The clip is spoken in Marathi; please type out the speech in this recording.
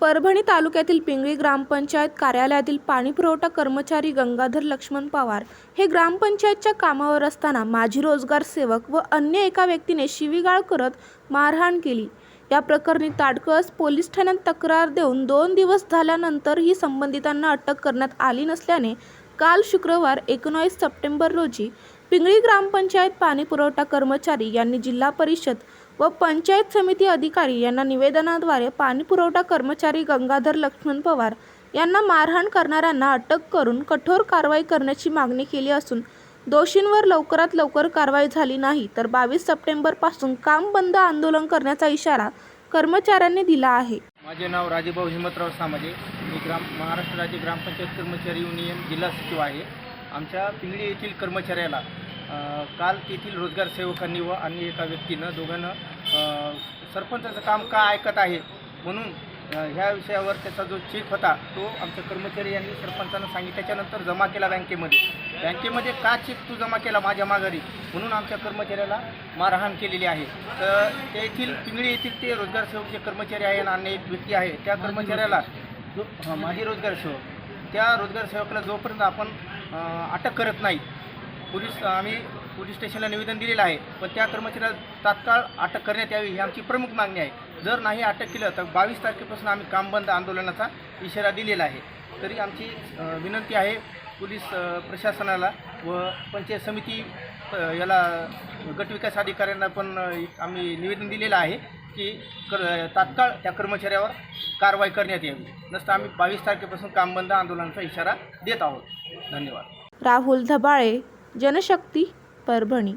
परभणी तालुक्यातील पिंगळी ग्रामपंचायत कार्यालयातील पाणीपुरवठा कर्मचारी गंगाधर लक्ष्मण पवार हे ग्रामपंचायतच्या कामावर असताना माजी रोजगार सेवक व अन्य एका व्यक्तीने शिवीगाळ करत मारहाण केली. या प्रकरणी ताडकळस पोलीस ठाण्यात तक्रार देऊन दोन दिवस झाल्यानंतरही संबंधितांना अटक करण्यात आली नसल्याने काल शुक्रवार एकोणावीस सप्टेंबर रोजी पिंगळी ग्रामपंचायत पाणीपुरवठा कर्मचारी यांनी जिल्हा परिषद व पंचायत समिती अधिकारी यांना निवेदनाद्वारे पाणीपुरवठा कर्मचारी गंगाधर लक्ष्मण पवार यांना मारहाण करणाऱ्यांना अटक करून कठोर कारवाई करण्याची मागणी केली असून दोषींवर लवकरात लवकर कारवाई झाली नाही तर बावीस सप्टेंबरपासून काम बंद आंदोलन करण्याचा इशारा कर्मचाऱ्यांनी दिला आहे. माझे नाव राजेभाऊ हिमतराव सामाजे. मी ग्राम महाराष्ट्र राज्य ग्रामपंचायत कर्मचारी युनियन जिल्हा सचिव आहे. आमच्या पिंगळी येथील कर्मचाऱ्याला काल तेथील रोजगार सेवकांनी व अन्य एका व्यक्तीनं दोघांनं सरपंचाचं काम का ऐकत आहे म्हणून ह्या विषयावर त्याचा जो चेक होता तो आमच्या कर्मचारी यांनी सरपंचानं सांगितल्याच्यानंतर जमा केला बँकेमध्ये. बँकेमध्ये का चेक तू जमा केला माझ्या माघारी? म्हणून आमच्या कर्मचाऱ्याला मारहाण केलेली आहे. तर तेथील पिंगळी येथील ते रोजगार सेवकचे कर्मचारी आहे आणि एक व्यक्ती आहे. त्या कर्मचाऱ्याला जो माजी रोजगार सेवक. त्या रोजगार सेवकाला जोपर्यंत आपण अटक करत नाही पोलीस आम्ही पोलीस स्टेशनला निवेदन दिलेलं आहे पण त्या कर्मचाऱ्याला तात्काळ अटक करण्यात यावी ही आमची प्रमुख मागणी आहे. जर नाही अटक केलं तर बावीस तारखेपासून आम्ही कामबंद आंदोलनाचा इशारा दिलेला आहे. तरी आमची विनंती आहे पोलीस प्रशासनाला व पंचायत समिती याला गटविकास अधिकाऱ्यांना पण आम्ही निवेदन दिलेलं आहे की कर तात्काळ त्या कर्मचाऱ्यावर कारवाई करण्यात यावी. नसतं आम्ही बावीस तारखेपासून काम बंद आंदोलनाचा इशारा देत आहोत. धन्यवाद. राहुल धबाळे जनशक्ती परभणी.